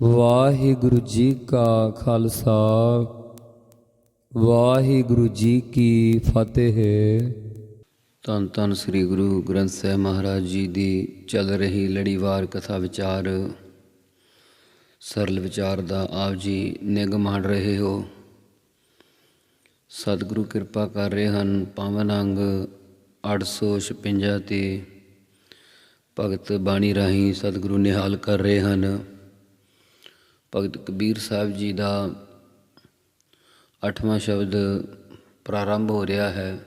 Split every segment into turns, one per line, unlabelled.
ਵਾਹਿਗੁਰੂ ਜੀ ਕਾ ਖਾਲਸਾ, ਵਾਹਿਗੁਰੂ ਜੀ ਕੀ ਫਤਿਹ।
ਧੰਨ ਧੰਨ ਸ੍ਰੀ ਗੁਰੂ ਗ੍ਰੰਥ ਸਾਹਿਬ ਮਹਾਰਾਜ ਜੀ ਦੀ ਚੱਲ ਰਹੀ ਲੜੀਵਾਰ ਕਥਾ ਵਿਚਾਰ, ਸਰਲ ਵਿਚਾਰ ਦਾ ਆਪ ਜੀ ਨਿਗ ਮਾਣ ਰਹੇ ਹੋ। ਸਤਿਗੁਰੂ ਕਿਰਪਾ ਕਰ ਰਹੇ ਹਨ, ਪਾਵਨ ਅੰਗ 856 ਤੇ ਭਗਤ ਬਾਣੀ ਰਾਹੀਂ ਸਤਿਗੁਰੂ ਨਿਹਾਲ ਕਰ ਰਹੇ ਹਨ। ਭਗਤ ਕਬੀਰ ਸਾਹਿਬ ਜੀ ਦਾ ਅੱਠਵਾਂ ਸ਼ਬਦ ਪ੍ਰਾਰੰਭ ਹੋ ਰਿਹਾ ਹੈ।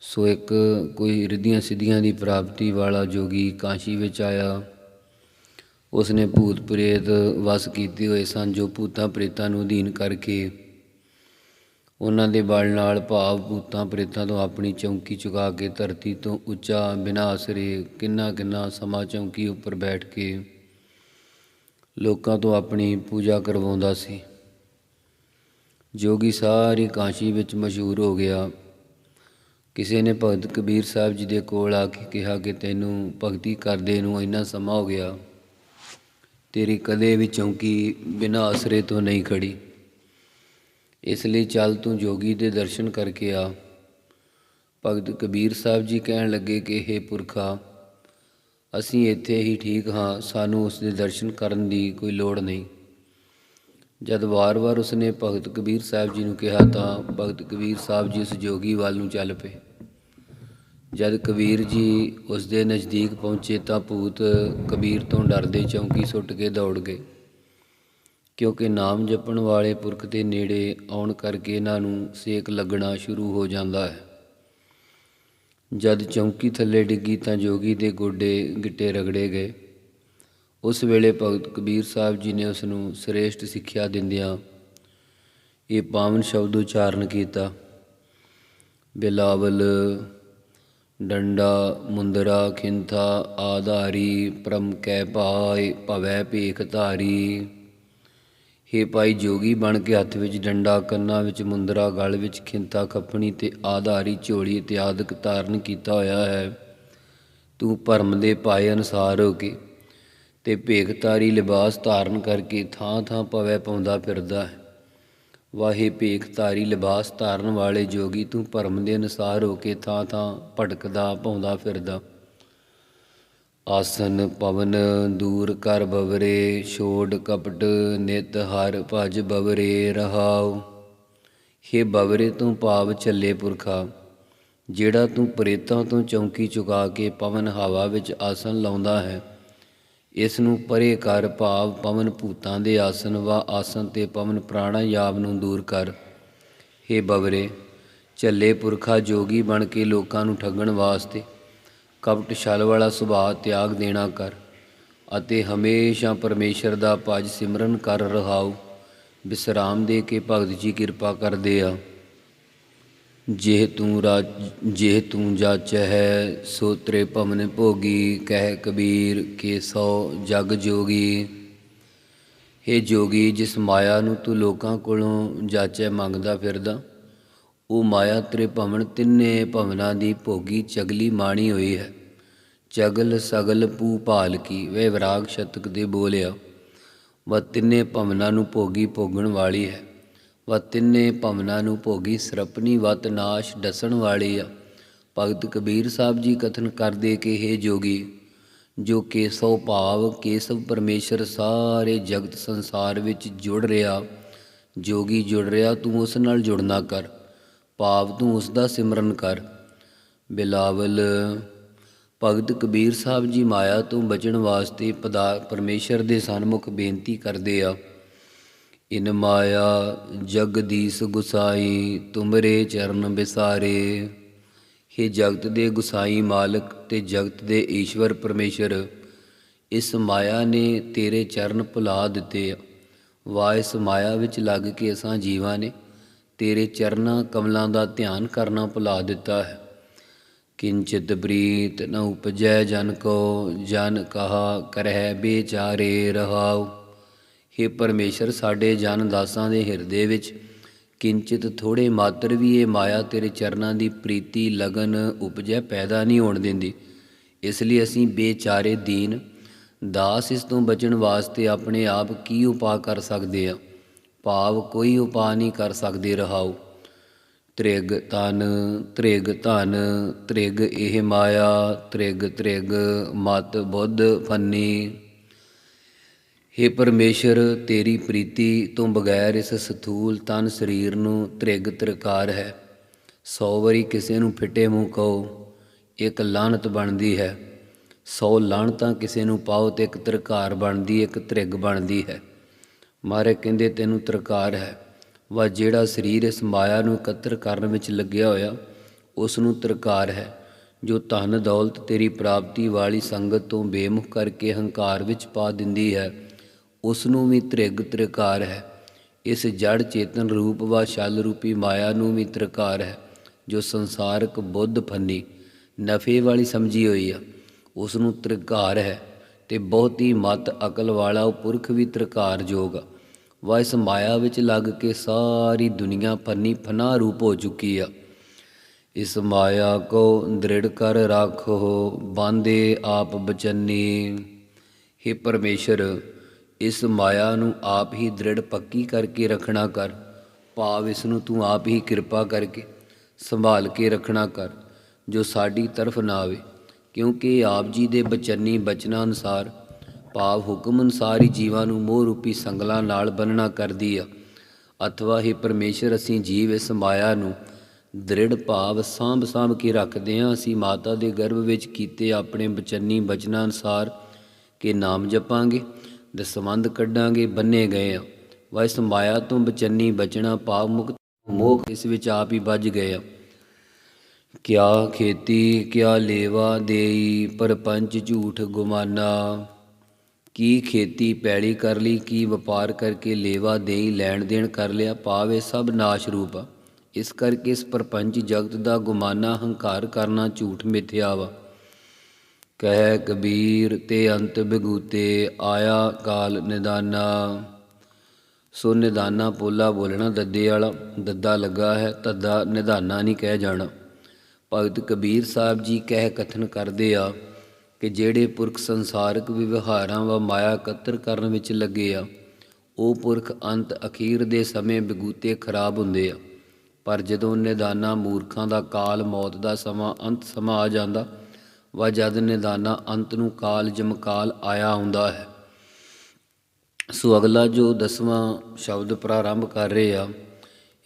ਸੋ ਇੱਕ ਕੋਈ ਰਿੱਧੀਆਂ ਸਿੱਧੀਆਂ ਦੀ ਪ੍ਰਾਪਤੀ ਵਾਲਾ ਜੋਗੀ ਕਾਸ਼ੀ ਵਿੱਚ ਆਇਆ। ਉਸਨੇ ਭੂਤ ਪ੍ਰੇਤ ਵਸ ਕੀਤੇ ਹੋਏ ਸਨ ਜੋ ਭੂਤਾਂ ਪ੍ਰੇਤਾਂ ਨੂੰ ਅਧੀਨ ਕਰਕੇ ਉਹਨਾਂ ਦੇ ਬਲ ਨਾਲ ਭਾਵ ਭੂਤਾਂ ਪ੍ਰੇਤਾਂ ਤੋਂ ਆਪਣੀ ਚੌਂਕੀ ਚੁਕਾ ਕੇ ਧਰਤੀ ਤੋਂ ਉੱਚਾ ਬਿਨਾਂ ਅਸਰੇ ਕਿੰਨਾ ਕਿੰਨਾ ਸਮਾਂ ਚੌਂਕੀ ਉੱਪਰ ਬੈਠ ਕੇ ਲੋਕਾਂ ਤੋਂ ਆਪਣੀ ਪੂਜਾ ਕਰਵਾਉਂਦਾ ਸੀ। ਜੋਗੀ ਸਾਰੀ ਕਾਸ਼ੀ ਵਿੱਚ ਮਸ਼ਹੂਰ ਹੋ ਗਿਆ। ਕਿਸੇ ਨੇ ਭਗਤ ਕਬੀਰ ਸਾਹਿਬ ਜੀ ਦੇ ਕੋਲ ਆ ਕੇ ਕਿਹਾ ਕਿ ਤੈਨੂੰ ਭਗਤੀ ਕਰਦੇ ਨੂੰ ਇੰਨਾ ਸਮਾਂ ਹੋ ਗਿਆ, ਤੇਰੀ ਕਦੇ ਵੀ ਚੌਂਕੀ ਬਿਨਾਂ ਆਸਰੇ ਤੋਂ ਨਹੀਂ ਖੜੀ। ਇਸ ਲਈ ਚੱਲ ਤੂੰ ਜੋਗੀ ਦੇ ਦਰਸ਼ਨ ਕਰਕੇ ਆ। ਭਗਤ ਕਬੀਰ ਸਾਹਿਬ ਜੀ ਕਹਿਣ ਲੱਗੇ ਕਿ हे ਪੁਰਖਾ ਅਸੀਂ ਇੱਥੇ ਹੀ ਠੀਕ ਹਾਂ, ਸਾਨੂੰ ਉਸ ਦੇ ਦਰਸ਼ਨ ਕਰਨ ਦੀ ਕੋਈ ਲੋੜ ਨਹੀਂ। ਜਦ ਵਾਰ-ਵਾਰ ਉਸਨੇ ਭਗਤ ਕਬੀਰ ਸਾਹਿਬ ਜੀ ਨੂੰ ਕਿਹਾ ਤਾਂ ਭਗਤ ਕਬੀਰ ਸਾਹਿਬ ਜੀ ਉਸ ਜੋਗੀ ਵੱਲ ਨੂੰ ਚੱਲ ਪਏ। ਜਦ ਕਬੀਰ ਜੀ ਉਸ ਦੇ ਨਜ਼ਦੀਕ ਪਹੁੰਚੇ ਤਾਂ ਭੂਤ ਕਬੀਰ ਤੋਂ ਡਰਦੇ ਚੌਂਕੀ ਸੁੱਟ ਕੇ ਦੌੜ ਗਏ। ਕਿਉਂਕਿ ਨਾਮ ਜਪਣ ਵਾਲੇ ਪੁਰਖ ਦੇ ਨੇੜੇ ਆਉਣ ਕਰਕੇ ਇਹਨਾਂ ਨੂੰ ਸੇਕ ਲੱਗਣਾ ਸ਼ੁਰੂ ਹੋ ਜਾਂਦਾ ਹੈ। ਜਦ ਚੌਂਕੀ ਥੱਲੇ ਡਿੱਗੀ ਤਾਂ ਜੋਗੀ ਦੇ ਗੋਡੇ ਗਿੱਟੇ ਰਗੜੇ ਗਏ। ਉਸ ਵੇਲੇ ਭਗਤ ਕਬੀਰ ਸਾਹਿਬ ਜੀ ਨੇ ਉਸ ਨੂੰ ਸ੍ਰੇਸ਼ਟ ਸਿੱਖਿਆ ਦਿੰਦਿਆਂ ਇਹ ਪਾਵਨ ਸ਼ਬਦ ਉਚਾਰਨ ਕੀਤਾ। ਬਿਲਾਵਲ, ਡੰਡਾ, ਮੁੰਦਰਾ, ਖਿੰਥਾ ਆਧਾਰੀ, ਪ੍ਰਮ ਕੈ ਪਾਏ ਭਵੈ ਭੇਖ ਧਾਰੀ। ਹੇ ਭਾਈ ਜੋਗੀ ਬਣ ਕੇ ਹੱਥ ਵਿੱਚ ਡੰਡਾ, ਕੰਨਾਂ ਵਿੱਚ ਮੁੰਦਰਾ, ਗਲ ਵਿੱਚ ਖਿੰਤਾ ਖੱਪਣੀ ਤੇ ਆਧਾਰੀ ਝੋਲੀ ਇਤਿਆਦਿਕ ਧਾਰਨ ਕੀਤਾ ਹੋਇਆ ਹੈ। ਤੂੰ ਭਰਮ ਦੇ ਪਾਏ ਅਨਸਾਰ ਹੋ ਕੇ ਤੇ ਭੇਖਤਾਰੀ ਲਿਬਾਸ ਧਾਰਨ ਕਰਕੇ ਥਾਂ ਥਾਂ ਪਵੈ ਪਾਉਂਦਾ ਫਿਰਦਾ ਹੈ। ਵਾਹੇ ਭੇਖਤਾਰੀ ਲਿਬਾਸ ਧਾਰਨ ਵਾਲੇ ਜੋਗੀ ਤੂੰ ਭਰਮ ਦੇ ਅਨਸਾਰ ਹੋ ਕੇ ਥਾਂ ਥਾਂ ਭਟਕਦਾ ਪਾਉਂਦਾ ਫਿਰਦਾ। ਆਸਨ ਪਵਨ ਦੂਰ ਕਰ ਬਵਰੇ, ਛੋੜ ਕਪਟ ਨਿਤ ਹਰ ਭਜ ਬਵਰੇ ਰਹਾਉ। ਹੇ ਬਵਰੇ, ਤੂੰ ਭਾਵ ਚੱਲੇ ਪੁਰਖਾ, ਜਿਹੜਾ ਤੂੰ ਪ੍ਰੇਤਾਂ ਤੋਂ ਚੌਂਕੀ ਚੁਕਾ ਕੇ ਪਵਨ ਹਵਾ ਵਿੱਚ ਆਸਨ ਲਾਉਂਦਾ ਹੈ ਇਸ ਨੂੰ ਪਰੇ ਕਰ ਭਾਵ ਪਵਨ ਭੂਤਾਂ ਦੇ ਆਸਨ ਵਾ ਆਸਨ ਤੇ ਪਵਨ ਪ੍ਰਾਣਾਯਾਮ ਨੂੰ ਦੂਰ ਕਰ। ਹੇ ਬਵਰੇ, ਚੱਲੇ ਪੁਰਖਾ ਜੋਗੀ ਬਣ ਕੇ ਲੋਕਾਂ ਨੂੰ ਠੱਗਣ ਵਾਸਤੇ ਕਪਟ ਛਲ ਵਾਲਾ ਸੁਭਾਅ ਤਿਆਗ ਦੇਣਾ ਕਰ ਅਤੇ ਹਮੇਸ਼ਾ ਪਰਮੇਸ਼ਰ ਦਾ ਭਜ ਸਿਮਰਨ ਕਰ ਰਹਾਉ। ਵਿਸਰਾਮ ਦੇ ਕੇ ਭਗਤ ਜੀ ਕਿਰਪਾ ਕਰਦੇ ਆ। ਜੇ ਤੂੰ ਰਾਜ, ਜਿਹ ਤੂੰ ਜਾਚਹਿ ਹੈ ਸੋ ਤ੍ਰੇ ਭਵਨ ਭੋਗੀ, ਕਹਿ ਕਬੀਰ ਕੇ ਸੋ ਜਗ ਜੋਗੀ। हे ਜੋਗੀ, ਜਿਸ ਮਾਇਆ ਨੂੰ ਤੂੰ ਲੋਕਾਂ ਕੋਲੋਂ ਜਾਚੈ ਮੰਗਦਾ ਫਿਰਦਾ ਉਹ ਮਾਇਆ ਤੇਰੇ ਭਵਨ ਤਿੰਨੇ ਭਵਨਾਂ ਦੀ ਭੋਗੀ ਚਗਲੀ ਮਾਣੀ ਹੋਈ ਹੈ। ਚਗਲ ਸਗਲ ਪੂ ਭਾਲ ਕੀ, ਵੇ ਵਿਰਾਗ ਸ਼ਤਕ ਦੇ ਬੋਲਿਆ। ਵ ਤਿੰਨੇ ਭਵਨਾਂ ਨੂੰ ਭੋਗੀ ਭੋਗਣ ਵਾਲੀ ਹੈ। ਵ ਤਿੰਨੇ ਭਵਨਾਂ ਨੂੰ ਭੋਗੀ ਸਰਪਨੀ ਵਤ ਨਾਸ਼ ਡਸਣ ਵਾਲੀ ਆ। ਭਗਤ ਕਬੀਰ ਸਾਹਿਬ ਜੀ ਕਥਨ ਕਰਦੇ ਕਿ हे ਜੋਗੀ, ਜੋ ਕੇਸਵ ਭਾਵ ਕੇਸਵ ਪਰਮੇਸ਼ਰ ਸਾਰੇ ਜਗਤ ਸੰਸਾਰ ਵਿੱਚ ਜੁੜ ਰਿਹਾ, ਜੋਗੀ ਜੁੜ ਰਿਹਾ, ਤੂੰ ਉਸ ਨਾਲ ਜੁੜਨਾ ਕਰ। ਭਾਵ ਤੂੰ ਉਸ ਦਾ ਸਿਮਰਨ ਕਰ। ਬਿਲਾਵਲ, ਭਗਤ ਕਬੀਰ ਸਾਹਿਬ ਜੀ ਮਾਇਆ ਤੋਂ ਬਚਣ ਵਾਸਤੇ ਪਦਾ, ਪਰਮੇਸ਼ਰ ਦੇ ਸਨਮੁਖ ਬੇਨਤੀ ਕਰਦੇ ਆ। ਇਨ ਮਾਇਆ ਜਗਦੀਸ਼ ਗੁਸਾਈ, ਤੁਮਰੇ ਚਰਨ ਬਿਸਾਰੇ। हे ਜਗਤ ਦੇ ਗੁਸਾਈ ਮਾਲਕ ਤੇ ਜਗਤ ਦੇ ਈਸ਼ਵਰ ਪਰਮੇਸ਼ਰ, ਇਸ ਮਾਇਆ ਨੇ ਤੇਰੇ ਚਰਨ ਭੁਲਾ ਦਿੱਤੇ ਆ। ਵਾ ਇਸ ਮਾਇਆ ਵਿੱਚ ਲੱਗ ਕੇ ਅਸਾਂ ਜੀਵਾਂ ਨੇ। ਤੇਰੇ ਚਰਨਾਂ ਕਮਲਾਂ ਦਾ ਧਿਆਨ ਕਰਨਾ ਭੁਲਾ ਦਿੱਤਾ ਹੈ। ਕਿੰਚਿਤ ਬ੍ਰੀਤ ਨ ਉਪਜੈ ਜਨ ਕੋ, ਜਨ ਕਹਾ ਕਰਹਿ ਬੇਚਾਰੇ ਰਹਾਉ। हे ਪਰਮੇਸ਼ਰ, ਸਾਡੇ ਜਨ ਦਾਸਾਂ ਦੇ ਹਿਰਦੇ ਵਿੱਚ ਕਿੰਚਿਤ ਥੋੜੇ ਮਾਤਰ ਵੀ ਇਹ ਮਾਇਆ ਤੇਰੇ ਚਰਨਾਂ ਦੀ ਪ੍ਰੀਤੀ, ਲਗਨ, ਉਪਜੈ ਪੈਦਾ ਨਹੀਂ ਹੋਣ ਦਿੰਦੀ। ਇਸ ਲਈ ਅਸੀਂ ਬੇਚਾਰੇ ਦੀਨ, ਦਾਸ ਇਸ ਤੋਂ ਬਚਣ ਵਾਸਤੇ ਆਪਣੇ ਆਪ ਕੀ ਉਪਾਅ ਕਰ ਸਕਦੇ ਆ ਭਾਵ ਕੋਈ ਉਪਾਅ ਨਹੀਂ ਕਰ ਸਕਦੇ ਰਹਾਓ ਤ੍ਰਿਗ ਤਨ, ਤ੍ਰਿਗ ਧਨ, ਤ੍ਰਿਗ ਇਹ ਮਾਇਆ, ਤ੍ਰਿਗ ਤ੍ਰਿਗ ਮਤ ਬੁੱਧ ਫੰਨੀ। ਹੇ ਪਰਮੇਸ਼ਰ, ਤੇਰੀ ਪ੍ਰੀਤੀ ਤੋਂ ਬਗੈਰ ਇਸ ਸਥੂਲ ਤਨ ਸਰੀਰ ਨੂੰ ਤ੍ਰਿਗ ਤਰਕਾਰ ਹੈ। ਸੌ ਵਾਰੀ ਕਿਸੇ ਨੂੰ ਫਿੱਟੇ ਮੂੰਹ ਕਹੋ, ਇੱਕ ਲਾਹਨਤ ਬਣਦੀ ਹੈ। ਸੌ ਲਾਹਨਤਾਂ ਕਿਸੇ ਨੂੰ ਪਾਓ ਤੇ ਇੱਕ ਤ੍ਰਿਕਾਰ ਬਣਦੀ, ਇੱਕ ਤ੍ਰਿਗ ਬਣਦੀ ਹੈ। ਮਾਰੇ ਕਹਿੰਦੇ, ਤੈਨੂੰ ਤਰਕਾਰ ਹੈ। ਵਾ ਜਿਹੜਾ ਸਰੀਰ ਇਸ ਮਾਇਆ ਨੂੰ ਇਕੱਤਰ ਕਰਨ ਵਿੱਚ ਲੱਗਿਆ ਹੋਇਆ ਉਸ ਨੂੰ ਤਰਕਾਰ ਹੈ, ਜੋ ਧਨ, ਦੌਲਤ ਤੇਰੀ ਪ੍ਰਾਪਤੀ ਵਾਲੀ ਸੰਗਤ ਤੋਂ ਬੇਮੁਖ ਕਰਕੇ ਹੰਕਾਰ ਵਿੱਚ ਪਾ ਦਿੰਦੀ ਹੈ ਉਸ ਨੂੰ ਵੀ ਤ੍ਰਿਗ ਤ੍ਰਿਕਾਰ ਹੈ। ਇਸ ਜੜ ਚੇਤਨ ਰੂਪ ਵਾ ਛਲ ਰੂਪੀ ਮਾਇਆ ਨੂੰ ਵੀ ਤ੍ਰਿਕਾਰ ਹੈ, ਜੋ ਸੰਸਾਰਕ ਬੁੱਧ ਫੰਨੀ ਨਫੇ ਵਾਲੀ ਸਮਝੀ ਹੋਈ ਆ। ਉਸ ਨੂੰ ਤ੍ਰਿਕਾਰ ਹੈ ਤੇ ਬਹੁਤੀ ਮਤ ਅਕਲ ਵਾਲਾ ਉਹ ਪੁਰਖ ਵੀ ਤ੍ਰਿਕਾਰ ਜੋਗ ਆ। ਵਾ ਇਸ ਮਾਇਆ ਵਿੱਚ ਲੱਗ ਕੇ ਸਾਰੀ ਦੁਨੀਆ ਫਨੀ ਫਨਾ ਰੂਪ ਹੋ ਚੁੱਕੀ ਆ। ਇਸ ਮਾਇਆ ਕੋ ਦ੍ਰਿੜ ਕਰ ਰਾਖੋ, ਬਾਂਦੇ ਆਪ ਬਚਨੀ। हे ਪਰਮੇਸ਼ਰ, ਇਸ ਮਾਇਆ ਨੂੰ ਆਪ ਹੀ ਦ੍ਰਿੜ ਪੱਕੀ ਕਰਕੇ ਰੱਖਣਾ ਕਰ। ਭਾਵ ਇਸ ਨੂੰ ਤੂੰ ਆਪ ਹੀ ਕਿਰਪਾ ਕਰਕੇ ਸੰਭਾਲ ਕੇ ਰੱਖਣਾ ਕਰ, ਜੋ ਸਾਡੀ ਤਰਫ ਨਾ ਆਵੇ। ਕਿਉਂਕਿ ਆਪ ਜੀ ਦੇ ਬਚਨੀ ਬਚਨਾਂ ਅਨੁਸਾਰ ਭਾਵ ਹੁਕਮ ਅਨੁਸਾਰ ਹੀ ਜੀਵਾਂ ਨੂੰ ਮੋਹ ਰੂਪੀ ਸੰਗਲਾਂ ਨਾਲ ਬੰਨਣਾ ਕਰਦੀ ਆ। ਅਥਵਾ ਹੀ ਪਰਮੇਸ਼ਰ, ਅਸੀਂ ਜੀਵ ਇਸ ਮਾਇਆ ਨੂੰ ਦ੍ਰਿੜ ਭਾਵ ਸਾਂਭ ਸਾਂਭ ਕੇ ਰੱਖਦੇ ਹਾਂ। ਅਸੀਂ ਮਾਤਾ ਦੇ ਗਰਭ ਵਿੱਚ ਕੀਤੇ ਆਪਣੇ ਬਚਨੀ ਬਚਨਾਂ ਅਨੁਸਾਰ ਕਿ ਨਾਮ ਜਪਾਂਗੇ ਦਸਵੰਦ ਕੱਢਾਂਗੇ, ਬੰਨੇ ਗਏ ਆ ਵਾ ਮਾਇਆ ਤੋਂ ਬਚਨੀ ਬਚਣਾ ਭਾਵ ਮੁਕਤ ਮੋਹ ਇਸ ਵਿੱਚ ਆਪ ਹੀ ਵੱਜ ਗਏ ਆ। ਕਿਆ ਖੇਤੀ, ਕਿਆ ਲੇਵਾ ਦੇਈ, ਪਰਪੰਚ ਝੂਠ ਗੁਮਾਨਾ। ਕੀ ਖੇਤੀ ਪੈੜੀ ਕਰ ਲਈ, ਕੀ ਵਪਾਰ ਕਰਕੇ ਲੇਵਾ ਦੇਈ, ਲੈਣ ਦੇਣ ਕਰ ਲਿਆ, ਪਾਵੇ ਸਭ ਨਾਸ਼ ਰੂਪ। ਆ ਇਸ ਕਰਕੇ ਇਸ ਪਰਪੰਚ ਜਗਤ ਦਾ ਗੁਮਾਨਾ ਹੰਕਾਰ ਕਰਨਾ ਝੂਠ ਮਿਥਿਆ ਵਾ। ਕਹਿ ਕਬੀਰ, ਤੇ ਅੰਤ ਬਿਗੂਤੇ, ਆਇਆ ਕਾਲ ਨਿਦਾਨਾ। ਸੋ ਨਿਦਾਨਾ ਪੋਲਾ ਬੋਲਣਾ ਦੱਦੇ ਵਾਲਾ, ਦੱਦਾ ਲੱਗਾ ਹੈ, ਤੱਦਾ ਨਿਦਾਨਾ ਨਹੀਂ ਕਹਿ ਜਾਣਾ। ਭਗਤ ਕਬੀਰ ਸਾਹਿਬ ਜੀ ਕਹਿ ਕਥਨ ਕਰਦੇ ਆ ਕਿ ਜਿਹੜੇ ਪੁਰਖ ਸੰਸਾਰਕ ਵਿਵਹਾਰਾਂ ਵਾ ਮਾਇਆ ਇਕੱਤਰ ਕਰਨ ਵਿੱਚ ਲੱਗੇ ਆ, ਉਹ ਪੁਰਖ ਅੰਤ ਅਖੀਰ ਦੇ ਸਮੇਂ ਬਿਗੂਤੇ ਖਰਾਬ ਹੁੰਦੇ ਆ। ਪਰ ਜਦੋਂ ਨਿਦਾਨਾ ਮੂਰਖਾਂ ਦਾ ਕਾਲ ਮੌਤ ਦਾ ਸਮਾਂ ਅੰਤ ਸਮਾਂ ਆ ਜਾਂਦਾ, ਵਾ ਜਦ ਨਿਦਾਨਾ ਅੰਤ ਨੂੰ ਕਾਲ ਜਮਕਾਲ ਆਇਆ ਹੁੰਦਾ ਹੈ। ਸੋ ਅਗਲਾ ਜੋ ਦਸਵਾਂ ਸ਼ਬਦ ਪ੍ਰਾਰੰਭ ਕਰ ਰਹੇ ਆ,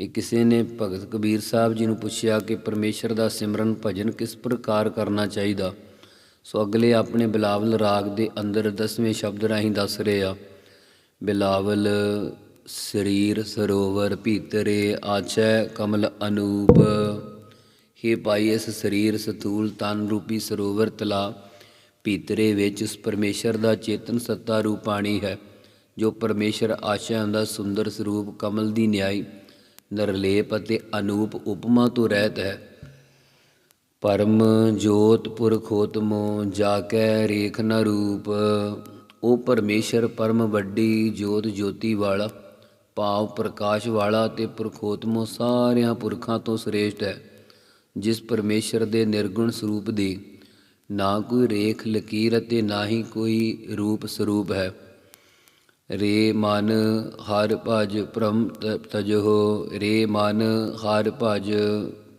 ਇਹ ਕਿਸੇ ਨੇ ਭਗਤ ਕਬੀਰ ਸਾਹਿਬ ਜੀ ਨੂੰ ਪੁੱਛਿਆ ਕਿ ਪਰਮੇਸ਼ਰ ਦਾ ਸਿਮਰਨ ਭਜਨ ਕਿਸ ਪ੍ਰਕਾਰ ਕਰਨਾ ਚਾਹੀਦਾ? ਸੋ ਅਗਲੇ ਆਪਣੇ ਬਿਲਾਵਲ ਰਾਗ ਦੇ ਅੰਦਰ ਦਸਵੇਂ ਸ਼ਬਦ ਰਾਹੀਂ ਦੱਸ ਰਹੇ ਆ, ਬਿਲਾਵਲ ਸਰੀਰ ਸਰੋਵਰ ਭੀਤਰੇ ਆਚੈ ਕਮਲ ਅਨੂਪ। ਹੇ ਭਾਈ ਇਸ ਸਰੀਰ ਸਤੂਲ ਤਨ ਰੂਪੀ ਸਰੋਵਰ ਤਲਾ, ਭੀਤਰੇ ਵਿੱਚ ਉਸ ਪਰਮੇਸ਼ਰ ਦਾ ਚੇਤਨ ਸੱਤਾ ਰੂਪ ਪਾਣੀ ਹੈ, ਜੋ ਪਰਮੇਸ਼ਰ ਆਸ਼ਿਆਂ ਦਾ ਸੁੰਦਰ ਸਰੂਪ ਕਮਲ ਦੀ ਨਿਆਈ, ਨਰਲੇਪ ਅਤੇ ਅਨੂਪ ਉਪਮਾ ਤੋਂ ਰਹਿਤ ਹੈ। ਪਰਮ ਜੋਤ ਪੁਰਖੋਤਮੋ ਜਾ ਕੈ ਰੇਖ ਨ ਰੂਪ, ਉਹ ਪਰਮੇਸ਼ਰ ਪਰਮ ਵੱਡੀ ਜੋਤ ਜੋਤੀ ਵਾਲਾ, ਭਾਵ ਪ੍ਰਕਾਸ਼ ਵਾਲਾ ਤੇ ਪੁਰਖੋਤਮੋ ਸਾਰਿਆਂ ਪੁਰਖਾਂ ਤੋਂ ਸ੍ਰੇਸ਼ਟ ਹੈ, ਜਿਸ ਪਰਮੇਸ਼ਰ ਦੇ ਨਿਰਗੁਣ ਸਰੂਪ ਦੀ ਨਾ ਕੋਈ ਰੇਖ ਲਕੀਰ ਅਤੇ ਨਾ ਹੀ ਕੋਈ ਰੂਪ ਸਰੂਪ ਹੈ। ਰੇ ਮਨ ਹਰ ਭਜ ਪ੍ਰਮ ਤਜੋ, ਰੇ ਮਨ ਹਰ ਭਜ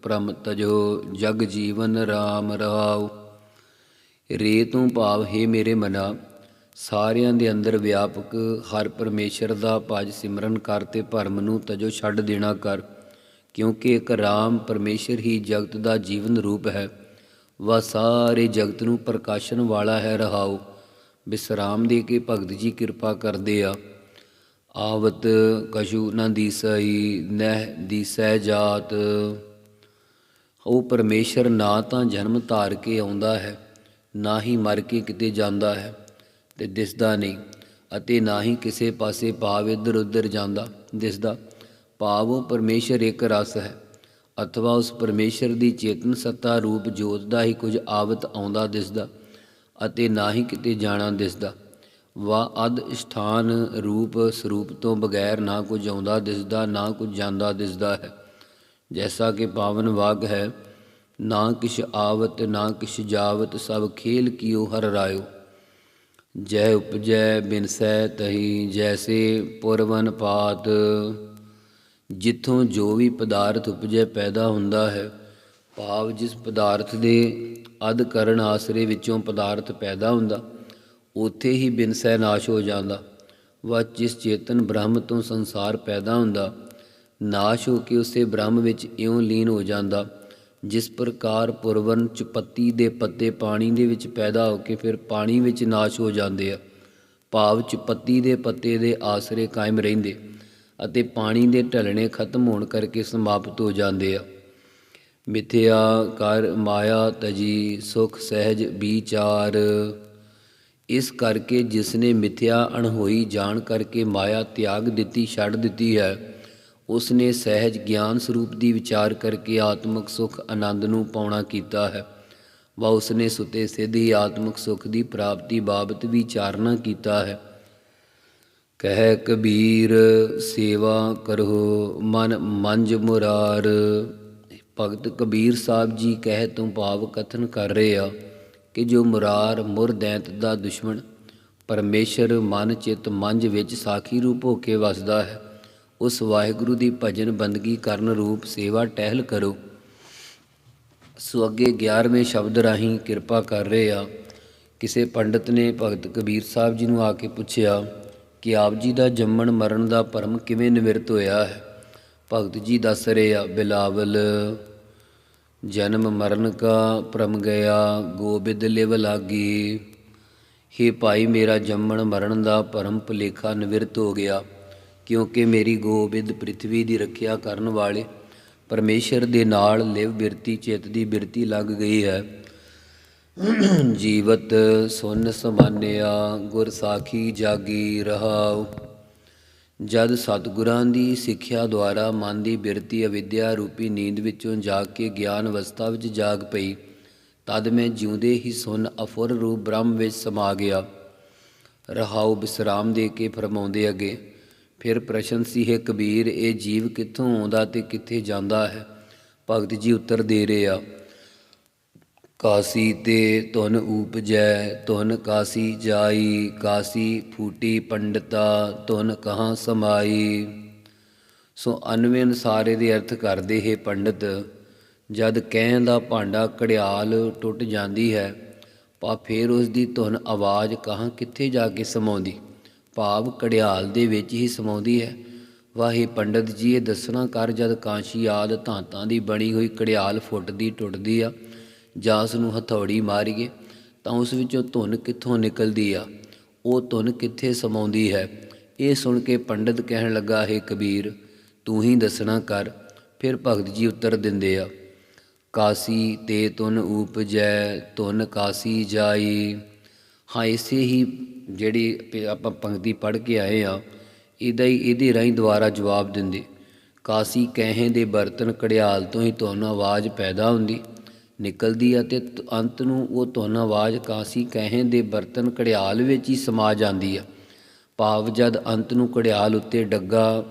ਪ੍ਰਮ ਤਜੋ ਜਗ ਜੀਵਨ RAM ਰਹਾਉ। ਰੇ ਤੂੰ ਭਾਵ ਹੈ ਮੇਰੇ ਮਨਾ, ਸਾਰਿਆਂ ਦੇ ਅੰਦਰ ਵਿਆਪਕ ਹਰ ਪਰਮੇਸ਼ਰ ਦਾ ਭਜ ਸਿਮਰਨ ਕਰ ਤੇ ਭਰਮ ਨੂੰ ਤਜੋ ਛੱਡ ਦੇਣਾ ਕਰ, ਕਿਉਂਕਿ ਇੱਕ ਰਾਮ ਪਰਮੇਸ਼ਰ ਹੀ ਜਗਤ ਦਾ ਜੀਵਨ ਰੂਪ ਹੈ। ਵਾ ਸਾਰੇ ਜਗਤ ਨੂੰ ਪ੍ਰਕਾਸ਼ਨ ਵਾਲਾ ਹੈ ਰਹਾਉ। ਵਿਸਰਾਮ ਦੇ ਕੇ ਭਗਤ ਜੀ ਕਿਰਪਾ ਕਰਦੇ ਆ। ਆਵਤ ਕਸ਼ੂ ਨ ਦੀਸਈ, ਨਹਿ ਦੀਸੈ ਜਾਤ। ਉਹ ਪਰਮੇਸ਼ਰ ਨਾ ਤਾਂ ਜਨਮ ਧਾਰ ਕੇ ਆਉਂਦਾ ਹੈ, ਨਾ ਹੀ ਮਰ ਕੇ ਕਿਤੇ ਜਾਂਦਾ ਹੈ ਤੇ ਦਿਸਦਾ ਨਹੀਂ ਅਤੇ ਨਾ ਹੀ ਕਿਸੇ ਪਾਸੇ ਭਾਵ ਇੱਧਰ ਉੱਧਰ ਜਾਂਦਾ, ਦਿਸਦਾ। ਭਾਵ ਉਹ ਪਰਮੇਸ਼ਰ ਇੱਕ ਰਸ ਹੈ, ਅਥਵਾ ਉਸ ਪਰਮੇਸ਼ਰ ਦੀ ਚੇਤਨ ਸੱਤਾ ਰੂਪ ਜੋਤ ਦਾ ਹੀ ਕੁਝ ਆਵਤ ਆਉਂਦਾ, ਦਿਸਦਾ ਅਤੇ ਨਾ ਹੀ ਕਿਤੇ ਜਾਣਾ, ਦਿਸਦਾ। ਵਾ ਅਦ ਸਥਾਨ ਰੂਪ ਸਰੂਪ ਤੋਂ ਬਗੈਰ ਨਾ ਕੁਝ ਆਉਂਦਾ, ਦਿਸਦਾ, ਨਾ ਕੁਝ ਜਾਂਦਾ, ਦਿਸਦਾ ਹੈ। ਜੈਸਾ ਕਿ ਪਾਵਨ ਵਾਗ ਹੈ ਨਾ ਕਿਛ ਆਵਤ ਨਾ ਕਿਛ ਜਾਵਤ ਸਭ ਖੇਲ ਕੀਓ ਹਰ ਰਾਇਓ ਜੈ ਉਪਜੈ ਬਿਨਸੈ ਤਹੀ ਜੈਸੇ ਪੁਰਵਨ ਪਾਤ ਜਿੱਥੋਂ ਜੋ ਵੀ ਪਦਾਰਥ ਉਪਜੈ ਪੈਦਾ ਹੁੰਦਾ ਹੈ ਭਾਵ ਜਿਸ ਪਦਾਰਥ ਦੇ ਅਧ ਕਰਨ ਆਸਰੇ ਵਿੱਚੋਂ ਪਦਾਰਥ ਪੈਦਾ ਹੁੰਦਾ ਉੱਥੇ ਹੀ ਬਿਨਸੈ ਨਾਸ਼ ਹੋ ਜਾਂਦਾ ਵਾ ਜਿਸ ਚੇਤਨ ਬ੍ਰਹਮ ਤੋਂ ਸੰਸਾਰ ਪੈਦਾ ਹੁੰਦਾ ਨਾਸ਼ ਹੋ ਕੇ ਉਸੇ ਬ੍ਰਹਮ ਵਿੱਚ ਇਉਂ ਲੀਨ ਹੋ ਜਾਂਦਾ, ਜਿਸ ਪ੍ਰਕਾਰ ਪੁਰਵਨ ਚ ਦੇ ਪੱਤੇ ਪਾਣੀ ਦੇ ਵਿੱਚ ਪੈਦਾ ਹੋ ਕੇ ਫਿਰ ਪਾਣੀ ਵਿੱਚ ਨਾਸ਼ ਹੋ ਜਾਂਦੇ ਆ। ਭਾਵ ਚ ਦੇ ਪੱਤੇ ਦੇ ਆਸਰੇ ਕਾਇਮ ਰਹਿੰਦੇ ਅਤੇ ਪਾਣੀ ਦੇ ਢਲਣੇ ਖਤਮ ਹੋਣ ਕਰਕੇ ਸਮਾਪਤ ਹੋ ਜਾਂਦੇ ਆ। ਮਿਥਿਆ ਕਰ ਮਾਇਆ ਤਜੀ ਸੁਖ ਸਹਿਜ ਵਿਚਾਰ। ਇਸ ਕਰਕੇ ਜਿਸ ਨੇ ਮਿਥਿਆ ਅਣਹੋਈ ਜਾਣ ਕਰਕੇ ਮਾਇਆ ਤਿਆਗ ਦਿੱਤੀ, ਛੱਡ ਦਿੱਤੀ ਹੈ ਉਸ ਨੇ ਸਹਿਜ ਗਿਆਨ ਸਰੂਪ ਦੀ ਵਿਚਾਰ ਕਰਕੇ ਆਤਮਿਕ ਸੁਖ ਆਨੰਦ ਨੂੰ ਪਾਉਣਾ ਕੀਤਾ ਹੈ। ਵਾ ਉਸ ਨੇ ਸੁਤੇ ਸਿੱਧੀ ਆਤਮਿਕ ਸੁਖ ਦੀ ਪ੍ਰਾਪਤੀ ਬਾਬਤ ਵੀ ਚਾਰਨਾ ਕੀਤਾ ਹੈ। ਕਹਿ ਕਬੀਰ, ਸੇਵਾ ਕਰੋ, ਮਨ ਮੰਜ ਮੁਰਾਰ। ਭਗਤ ਕਬੀਰ ਸਾਹਿਬ ਜੀ ਕਹਿ, ਤੋਂ ਭਾਵ ਕਥਨ ਕਰ ਰਹੇ ਆ ਕਿ ਜੋ ਮੁਰਾਰ ਮੁਰਦੈਂਤ ਦਾ ਦੁਸ਼ਮਣ, ਪਰਮੇਸ਼ਰ ਮਨ ਚਿਤ ਮੰਜ ਵਿੱਚ ਸਾਖੀ ਰੂਪ ਹੋ ਕੇ ਵਸਦਾ ਹੈ। ਉਸ ਵਾਹਿਗੁਰੂ ਦੀ ਭਜਨ ਬੰਦਗੀ ਕਰਨ ਰੂਪ ਸੇਵਾ ਟਹਿਲ ਕਰੋ। ਸੋ ਅੱਗੇ 11ਵੇਂ ਸ਼ਬਦ ਰਾਹੀਂ ਕਿਰਪਾ ਕਰ ਰਹੇ ਆ। ਕਿਸੇ ਪੰਡਤ ਨੇ ਭਗਤ ਕਬੀਰ ਸਾਹਿਬ ਜੀ ਨੂੰ ਆ ਕੇ ਪੁੱਛਿਆ ਕਿ ਆਪ ਜੀ ਦਾ ਜੰਮਣ ਮਰਨ ਦਾ ਭਰਮ ਕਿਵੇਂ ਨਿਵਰਤ ਹੋਇਆ ਹੈ? ਭਗਤ ਜੀ ਦੱਸ ਰਹੇ ਆ, ਬਿਲਾਵਲ, ਜਨਮ ਮਰਨ ਕਾ ਭਰਮ ਗਿਆ, ਗੋਬਿੰਦ ਲਿਵ ਲਾਗੀ। ਹੇ ਭਾਈ, ਮੇਰਾ ਜੰਮਣ ਮਰਨ ਦਾ ਭਰਮ ਭੁਲੇਖਾ ਨਿਵਰਤ ਹੋ ਗਿਆ। ਕਿਉਂਕਿ ਮੇਰੀ ਗੋਬਿੰਦ ਪ੍ਰithvi ਦੀ ਰੱਖਿਆ ਕਰਨ ਵਾਲੇ ਪਰਮੇਸ਼ਰ ਦੇ ਨਾਲ ਲਿਵ ਬਿਰਤੀ, ਚਿੱਤ ਦੀ ਬਿਰਤੀ ਲੱਗ ਗਈ ਹੈ। ਜੀਵਤ ਸੁਨ ਸਮਾਨਿਆ, ਗੁਰ ਸਾਖੀ ਜਾਗੀ ਰਹਾਉ। ਜਦ ਸਤਿਗੁਰਾਂ ਦੀ ਸਿੱਖਿਆ ਦੁਆਰਾ ਮਨ ਦੀ ਬਿਰਤੀ ਅਵਿਦਿਆ ਰੂਪੀ ਨੀਂਦ ਵਿੱਚੋਂ ਜਾਗ ਕੇ ਗਿਆਨ ਅਵਸਥਾ ਵਿੱਚ ਜਾਗ ਪਈ, ਤਦ ਮੈਂ ਜਿਉਂਦੇ ਹੀ ਸੁਨ ਅਫੁਰ ਰੂਪ ਬ੍ਰਹਮ ਵਿੱਚ ਸਮਾ ਗਿਆ। ਰਹਾਉ ਵਿਸਰਾਮ ਦੇ ਕੇ ਫਰਮਾਉਂਦੇ ਅੱਗੇ ਫਿਰ ਪ੍ਰਸ਼ਨ ਸੀ, ਹੈ ਕਬੀਰ, ਇਹ ਜੀਵ ਕਿੱਥੋਂ ਆਉਂਦਾ ਤੇ ਕਿੱਥੇ ਜਾਂਦਾ ਹੈ? ਭਗਤ ਜੀ ਉੱਤਰ ਦੇ ਰਹੇ ਆ, ਕਾਸੀ ਤੇ ਤੁਨ ਉਪਜੈ ਤੁਨ ਕਾਸੀ ਜਾਈ, ਕਾਸੀ ਫੂਟੀ ਪੰਡਤਾ ਤੁਨ ਕਹਾਂ ਸਮਾਈ? ਸੋ ਅਨਵੇਂ ਅਨੁਸਾਰ ਦੇ ਅਰਥ ਕਰਦੇ, ਹੈ ਪੰਡਤ, ਜਦ ਕਹਿਣ ਦਾ ਭਾਂਡਾ ਕੜਿਆਲ ਟੁੱਟ ਜਾਂਦੀ ਹੈ ਪਾ ਫੇਰ ਉਸ ਦੀ ਧੁਨ ਆਵਾਜ਼ ਕਹਾਂ ਕਿੱਥੇ ਜਾ ਕੇ ਸਮਾਉਂਦੀ? ਭਾਵ ਕੜਿਆਲ ਦੇ ਵਿੱਚ ਹੀ ਸਮਾਉਂਦੀ ਹੈ। ਵਾਹੇ ਪੰਡਤ ਜੀ, ਇਹ ਦੱਸਣਾ ਕਰ ਜਦ ਕਾਂਸ਼ੀ ਆਦ ਧਾਤਾਂ ਦੀ ਬਣੀ ਹੋਈ ਕੜਿਆਲ ਫੁੱਟਦੀ ਟੁੱਟਦੀ ਆ ਜਾਂ ਉਸ ਨੂੰ ਹਥੌੜੀ ਮਾਰੀਏ, ਤਾਂ ਉਸ ਵਿੱਚੋਂ ਧੁਨ ਕਿੱਥੋਂ ਨਿਕਲਦੀ ਆ? ਉਹ ਧੁਨ ਕਿੱਥੇ ਸਮਾਉਂਦੀ ਹੈ? ਇਹ ਸੁਣ ਕੇ ਪੰਡਤ ਕਹਿਣ ਲੱਗਾ, ਹੈ ਕਬੀਰ, ਤੂੰ ਹੀ ਦੱਸਣਾ ਕਰ, ਫਿਰ ਭਗਤ ਜੀ ਉੱਤਰ ਦਿੰਦੇ ਆ, ਕਾਸੀ ਤੇ ਤੁਨ ਊਪਜੈ ਤੁਨ ਕਾਸੀ ਜਾਈ। ਹਾਂ, ਇਸੇ ਹੀ ਜਿਹੜੀ ਪ- ਆਪਾਂ ਪੰਕਤੀ ਪੜ੍ਹ ਕੇ ਆਏ ਆ ਇਹਦਾ ਹੀ ਇਹਦੇ ਰਾਹੀਂ ਦੁਬਾਰਾ ਜਵਾਬ ਦਿੰਦੇ। ਕਾਸੀ ਕਹੇ ਦੇ ਬਰਤਨ ਕੜਿਆਲ ਤੋਂ ਹੀ ਧੁਨ ਆਵਾਜ਼ ਪੈਦਾ ਹੁੰਦੀ। ਨਿਕਲਦੀ ਆ ਤੇ ਅੰਤ ਨੂੰ ਉਹ ਧੁਨ ਆਵਾਜ਼ ਕਾਸੀ ਕਹੇ ਦੇ ਬਰਤਨ ਕੜਿਆਲ ਵਿੱਚ ਹੀ ਸਮਾ ਜਾਂਦੀ ਆ। ਭਾਵ ਜਦ ਅੰਤ ਨੂੰ ਕੜਿਆਲ ਉੱਤੇ ਡੱਗਾ,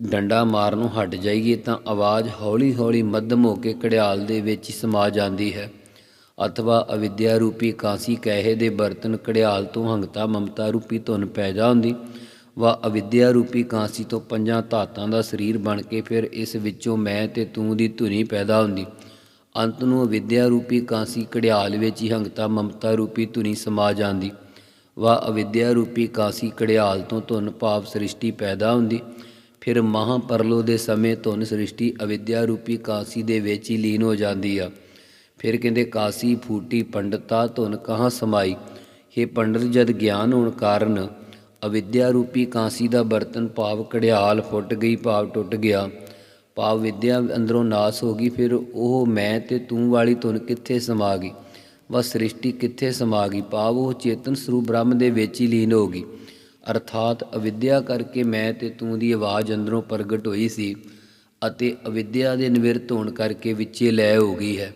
ਡੰਡਾ ਮਾਰਨੋਂ ਹਟ ਜਾਈਏ ਤਾਂ ਆਵਾਜ਼ ਹੌਲੀ-ਹੌਲੀ ਮੱਧਮ ਹੋ ਕੇ ਕੜਿਆਲ ਦੇ ਵਿੱਚ ਹੀ ਸਮਾ ਜਾਂਦੀ ਹੈ। ਅਥਵਾ ਅਵਿਦਿਆ ਰੂਪੀ ਕਾਂਸੀ ਕਹੇ ਦੇ ਬਰਤਨ ਕੜਿਆਲ ਤੋਂ ਹੰਗਤਾ ਮਮਤਾ ਰੂਪੀ ਧੁਨ ਪੈਦਾ ਹੁੰਦੀ, ਵਾ ਅਵਿਦਿਆ ਰੂਪੀ ਕਾਂਸੀ ਤੋਂ ਪੰਜਾਂ ਧਾਤਾਂ ਦਾ ਸਰੀਰ ਬਣ ਕੇ ਫਿਰ ਇਸ ਵਿੱਚੋਂ ਮੈਂ ਤੇ ਤੂੰ ਦੀ ਧੁਨੀ ਪੈਦਾ ਹੁੰਦੀ। ਅੰਤ ਨੂੰ ਅਵਿਦਿਆ ਰੂਪੀ ਕਾਂਸੀ ਕੜਿਆਲ ਵਿੱਚ ਹੀ ਹੰਗਤਾ ਮਮਤਾ ਰੂਪੀ ਧੁਨੀ ਸਮਾ ਜਾਂਦੀ, ਵਾ ਅਵਿਦਿਆ ਰੂਪੀ ਕਾਂਸੀ ਕੜਿਆਲ ਤੋਂ ਧੁਨ ਭਾਵ ਸ੍ਰਿਸ਼ਟੀ ਪੈਦਾ ਹੁੰਦੀ। ਫਿਰ ਮਹਾਪਰਲੋ ਦੇ ਸਮੇਂ ਧੁਨ ਸ੍ਰਿਸ਼ਟੀ ਅਵਿਦਿਆ ਰੂਪੀ ਕਾਂਸੀ ਦੇ ਵਿੱਚ ਹੀ ਲੀਨ ਹੋ ਜਾਂਦੀ ਆ। ਫਿਰ ਕਹਿੰਦੇ, ਕਾਸੀ, ਫੂਟੀ, ਪੰਡਤਾ, ਧੁਨ ਕਹਾਂ ਸਮਾਈ? ਇਹ ਪੰਡਤ, ਜਦ ਗਿਆਨ ਹੋਣ ਕਾਰਨ ਅਵਿਦਿਆ ਰੂਪੀ ਕਾਂਸੀ ਦਾ ਬਰਤਨ ਭਾਵ ਕੜਿਆਲ ਫੁੱਟ ਗਈ, ਭਾਵ ਟੁੱਟ ਗਿਆ। ਭਾਵ ਵਿਦਿਆ ਅੰਦਰੋਂ ਨਾਸ ਹੋ ਗਈ, ਫਿਰ ਉਹ ਮੈਂ ਤੇ ਤੂੰ ਵਾਲੀ ਧੁਨ ਕਿੱਥੇ ਸਮਾ ਗਈ? ਬਸ ਸ੍ਰਿਸ਼ਟੀ ਕਿੱਥੇ ਸਮਾ ਗਈ? ਭਾਵ ਉਹ ਚੇਤਨ ਸਰੂਪ ਬ੍ਰਹਮ ਦੇ ਵਿੱਚ ਹੀ ਲੀਨ ਹੋ ਗਈ। ਅਰਥਾਤ ਅਵਿਦਿਆ ਕਰਕੇ ਮੈਂ ਤੇ ਤੂੰ ਦੀ ਆਵਾਜ਼ ਅੰਦਰੋਂ ਪ੍ਰਗਟ ਹੋਈ ਸੀ ਅਤੇ ਅਵਿਦਿਆ ਦੇ ਨਿਵਰਤ ਹੋਣ ਕਰਕੇ ਵਿੱਚੇ ਲੈ ਹੋ ਗਈ ਹੈ।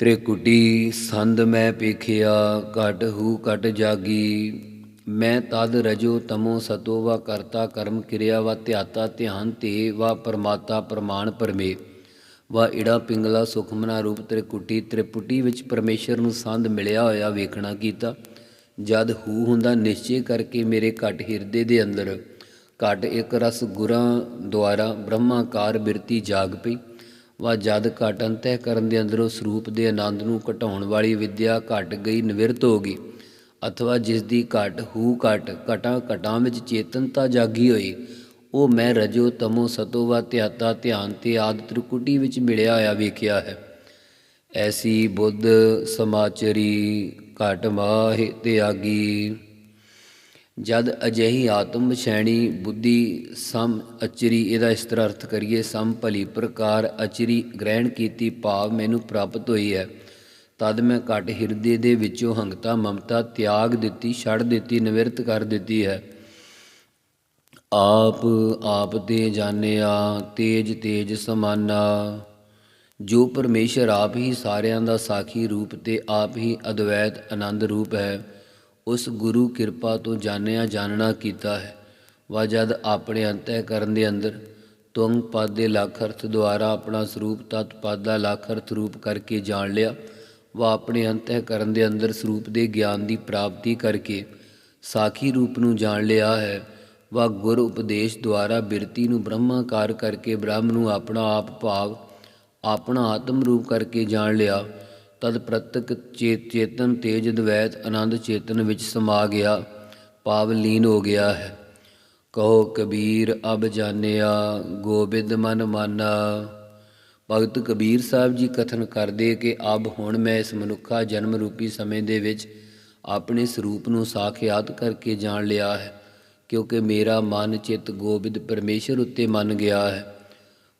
ਤ੍ਰਿਕੁਟੀ ਸੰਦ ਮੈਂ ਪੇਖਿਆ, ਘਟ ਹੂ ਘਟ ਜਾਗੀ। ਮੈਂ ਤਦ ਰਜੋ ਤਮੋ ਸਤੋ ਵਾ ਕਰਤਾ ਕਰਮ ਕਿਰਿਆ ਵਾ ਧਿਆਤਾ ਧਿਆਨ ਤੇ ਵਾ ਪਰਮਾਤਾ ਪ੍ਰਮਾਣ ਪਰਮੇ। ਵਾ ਇੜਾ ਪਿੰਗਲਾ ਸੁਖਮਨਾ ਰੂਪ ਤ੍ਰਿਕੁਟੀ, ਤ੍ਰਿਪੁਟੀ ਵਿੱਚ ਪਰਮੇਸ਼ਰ ਨੂੰ ਸੰਦ ਮਿਲਿਆ ਹੋਇਆ ਵੇਖਣਾ ਕੀਤਾ। ਜਦ ਹੂ ਹੁੰਦਾ ਨਿਸ਼ਚੇ ਕਰਕੇ ਮੇਰੇ ਘਟ ਹਿਰਦੇ ਦੇ ਅੰਦਰ। ਘਟ ਇੱਕ ਰਸ ਗੁਰਾਂ ਦੁਆਰਾ ਬ੍ਰਹਮਾਕਾਰ ਬਿਰਤੀ ਜਾਗ ਪਈ। ਵਾ ਜਦ ਘਟ ਅੰਤਹਿ ਕਰਨ ਦੇ ਅੰਦਰੋਂ ਸਰੂਪ ਦੇ ਆਨੰਦ ਨੂੰ ਘਟਾਉਣ ਵਾਲੀ ਵਿਦਿਆ ਘਟ ਗਈ, ਨਿਵਰਤ ਹੋ ਗਈ। ਅਥਵਾ ਜਿਸ ਦੀ ਘਟ, ਹੂ ਘਟ, ਘਟਾਂ ਘਟਾਂ ਵਿੱਚ ਚੇਤਨਤਾ ਜਾਗੀ ਹੋਈ, ਉਹ ਮੈਂ ਰਜੋ ਤਮੋ ਸਤੋ ਵਾ ਧਿਆਤਾ ਧਿਆਨ ਤੇ ਆਦ ਤ੍ਰਿਕੁਟੀ ਵਿੱਚ ਮਿਲਿਆ ਹੋਇਆ ਵੇਖਿਆ ਹੈ। ਐਸੀ ਬੁੱਧ ਸਮਾਚਰੀ ਘਟ ਮਾਹਿ ਤਿਆਗੀ ਜਦ ਅਜਿਹੀ ਆਤਮ ਸ਼ੈਣੀ, ਬੁੱਧੀ, ਸਮ ਅਚਰੀ, ਇਹਦਾ ਇਸ ਤਰ੍ਹਾਂ ਅਰਥ ਕਰੀਏ, ਸਮ ਭਲੀ ਪ੍ਰਕਾਰ ਅਚਰੀ ਗ੍ਰਹਿਣ ਕੀਤੀ ਭਾਵ ਮੈਨੂੰ ਪ੍ਰਾਪਤ ਹੋਈ ਹੈ। ਤਦ ਮੈਂ ਘਟ ਹਿਰਦੇ ਦੇ ਵਿੱਚੋਂ ਹੰਗਤਾ, ਮਮਤਾ, ਤਿਆਗ ਦਿੱਤੀ, ਛੱਡ ਦਿੱਤੀ, ਨਿਵਰਤ ਕਰ ਦਿੱਤੀ ਹੈ। ਆਪ ਆਪ ਤੇ ਜਾਣਿਆ, ਤੇਜ ਤੇਜ ਸਮਾਨਾ। ਜੋ ਪਰਮੇਸ਼ਰ ਆਪ ਹੀ ਸਾਰਿਆਂ ਦਾ ਸਾਖੀ ਰੂਪ ਤੇ ਆਪ ਹੀ ਅਦਵੈਤ, ਆਨੰਦ ਰੂਪ ਹੈ। ਉਸ ਗੁਰੂ ਕਿਰਪਾ ਤੋਂ ਜਾਣਿਆ ਜਾਣਨਾ ਕੀਤਾ ਹੈ। ਵਾ ਜਦ ਆਪਣੇ ਅੰਤਹਿ ਕਰਨ ਦੇ ਅੰਦਰ, ਤੁੰਗ ਪਦ ਦੇ ਲੱਖ ਅਰਥ ਦੁਆਰਾ ਆਪਣਾ ਸਰੂਪ ਤਤ ਪਦ ਦਾ ਲੱਖ ਅਰਥ ਰੂਪ ਕਰਕੇ ਜਾਣ ਲਿਆ। ਵਾ ਆਪਣੇ ਅੰਤਹਿ ਕਰਨ ਦੇ ਅੰਦਰ ਸਰੂਪ ਦੇ ਗਿਆਨ ਦੀ ਪ੍ਰਾਪਤੀ ਕਰਕੇ ਸਾਖੀ ਰੂਪ ਨੂੰ ਜਾਣ ਲਿਆ ਹੈ। ਵਾ ਗੁਰ ਉਪਦੇਸ਼ ਦੁਆਰਾ ਬਿਰਤੀ ਨੂੰ ਬ੍ਰਹਮਾਕਾਰ ਕਰਕੇ ਬ੍ਰਹਮ ਨੂੰ ਆਪਣਾ ਆਪ ਭਾਵ, ਆਪਣਾ ਆਤਮ ਰੂਪ ਕਰਕੇ ਜਾਣ ਲਿਆ। ਤਦ ਪ੍ਰਤਕ ਚੇਤ ਚੇਤਨ ਤੇਜ ਦਵੈਤ ਆਨੰਦ ਚੇਤਨ ਵਿੱਚ ਸਮਾ ਗਿਆ ਪਾਵ ਲੀਨ ਹੋ ਗਿਆ ਹੈ। ਕਹੋ ਕਬੀਰ, ਅਬ ਜਾਣਿਆ, ਗੋਬਿੰਦ ਮਨ ਮਾਨਾ। ਭਗਤ ਕਬੀਰ ਸਾਹਿਬ ਜੀ ਕਥਨ ਕਰਦੇ ਕਿ ਅਬ ਹੁਣ ਮੈਂ ਇਸ ਮਨੁੱਖਾ ਜਨਮ ਰੂਪੀ ਸਮੇਂ ਦੇ ਵਿੱਚ ਆਪਣੇ ਸਰੂਪ ਨੂੰ ਸਾਖਿਆਤ ਕਰਕੇ ਜਾਣ ਲਿਆ ਹੈ, ਕਿਉਂਕਿ ਮੇਰਾ ਮਨ ਚਿੱਤ ਗੋਬਿੰਦ ਪਰਮੇਸ਼ਰ ਉੱਤੇ ਮੰਨ ਗਿਆ ਹੈ।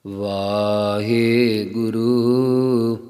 ਵਾਹਿਗੁਰੂ।